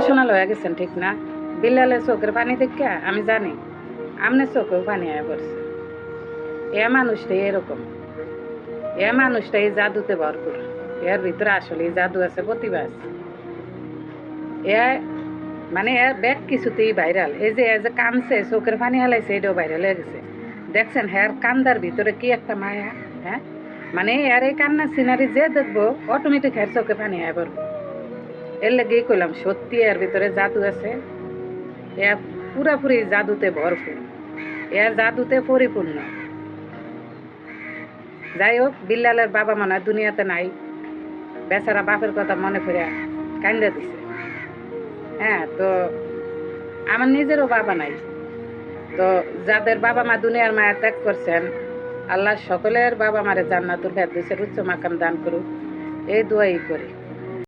করতেছেন ঠিক না? বিল্লালের চোখের পানি দেখে আমি জানি, আমনের চোখেও পানি আয় পড়ছে। এ মানুষটা এরকম। এ মানুষটা এই জাদুতে ভরপুর। এর ভিতরে আসলে জাদু আছে প্রতিভা আছে এ মানে এর ব্যাগ কিছুতেই ভাইরাল। এই যে এ যে কামছে চোখের পানি হালাইছে, এটাও ভাইরাল হয়ে গেছে। দেখছেন হ্যার কান্দার ভিতরে কি একটা মায়া হ্যাঁ? মানে এর এই কান্না সিনারি যে দেখব অটোমেটিক হ্যার চোখে পানি আয় পড়বে। এর লেগেই কইলাম, সত্যি এর ভিতরে জাদু আছে। এ পুরাপুরি জাদুতে ভরপুর। এর জাদুতে পরিপূর্ণ। যাই হোক, বিল্লালের বাবা মনে দুনিয়াতে নাই। বেচারা বাপের কথা মনে করে কান্দা দিছে। হ্যাঁ তো আমার নিজেরও বাবা নাই। তো যাদের বাবা মা দুনিয়ার মায়া ত্যাগ করছেন, আল্লাহ সকলের বাবা মারে জান্নাতুল ফেরদৌসের উচ্চ মাকাম দান করুক। এই দোয়াই করি।